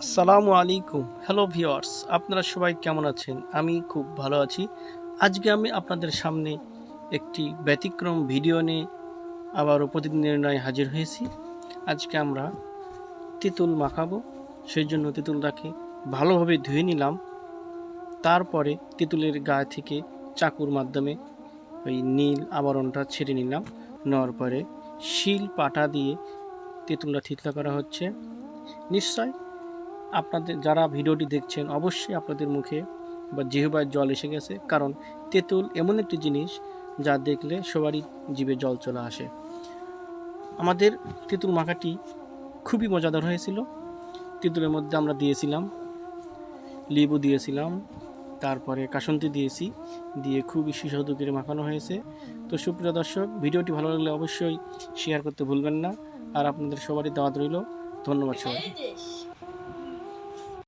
আসসালামু আলাইকুম। Hello viewers আপনারা সবাই কেমন আছেন? আমি খুব ভালো আছি। আজকে আমি আপনাদের সামনে একটি ব্যতিক্রম ভিডিও নিয়ে আবারও প্রতিদিনের নয় হাজির হয়েছি। আজকে আমরা তেঁতুল মাখাবো। সেই জন্য তেঁতুলটাকে ভালোভাবে ধুয়ে নিলাম। তারপরে তেঁতুলের গায়ে থেকে চাকুর মাধ্যমে ওই নীল আবরণটা ছেড়ে নিলাম। নেওয়ার পরে শিল পাটা দিয়ে তেঁতুলটা থিতলা করা হচ্ছে। নিশ্চয় আপনাদের যারা ভিডিওটি দেখছেন, অবশ্যই আপনাদের মুখে বা জিহ্বায় জল এসে গেছে, কারণ তেঁতুল এমন একটি জিনিস যা দেখলে সবারই জিভে জল চলে আসে। আমাদের তেঁতুল মাখাটি খুবই মজাদার হয়েছিল। তেঁতুলের মধ্যে আমরা দিয়েছিলাম, লেবু দিয়েছিলাম তারপরে কাসন্তি দিয়েছি, দিয়ে খুবই সুস্বাদু করে মাখানো হয়েছে। তো সুপ্রিয় দর্শক, ভিডিওটি ভালো লাগলে অবশ্যই শেয়ার করতে ভুলবেন না। আর আপনাদের সবারই দাওয়াত রইল। ধন্যবাদ সবাই